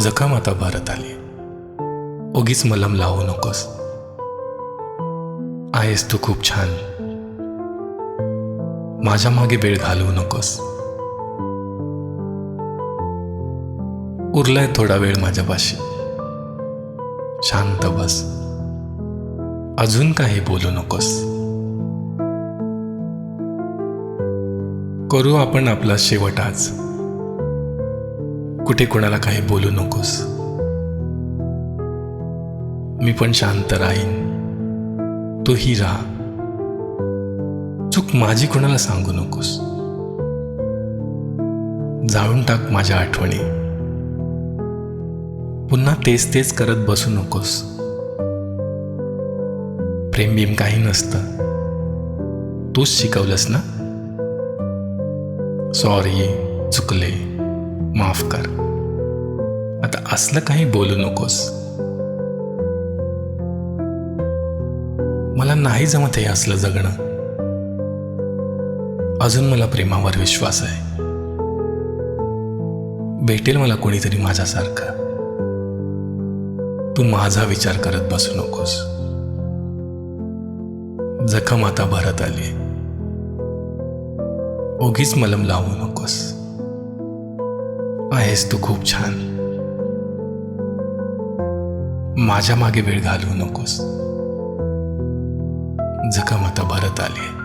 जखम आता भरत आली. उगीच मलम लावू नकोस. आहेस तू खूप छान. माझ्या मागे वेळ घालवू नकोस. उरलाय थोडा वेळ माझ्यापाशी. शांत बस. अजून काही बोलू नकोस. करू आपण आपला शेवट आज. कुठे कुणाला काही बोलू नकोस. मी पण शांत राहीन. तूही राहा. चूक माझी कोणाला सांगू नकोस. जाळून टाक माझ्या आठवणी. पुन्हा तेच तेच करत बसू नकोस. प्रेम भीम काही नसतं. तूच शिकवलंस ना? सॉरी चुकले. माफ कर. आता असलं काही बोलू नकोस. मला नाही जमत हे असलं जगणं. अजून मला प्रेमावर विश्वास आहे. भेटेल मला कोणीतरी माझ्यासारखं. तू माझा विचार करत बसू नकोस. जखम आता भरत आली. उगीच मलम लावू नकोस. आहेस तू खूप छान. माझ्या मागे वेळ घालवू नकोस. जखम आता भरत आली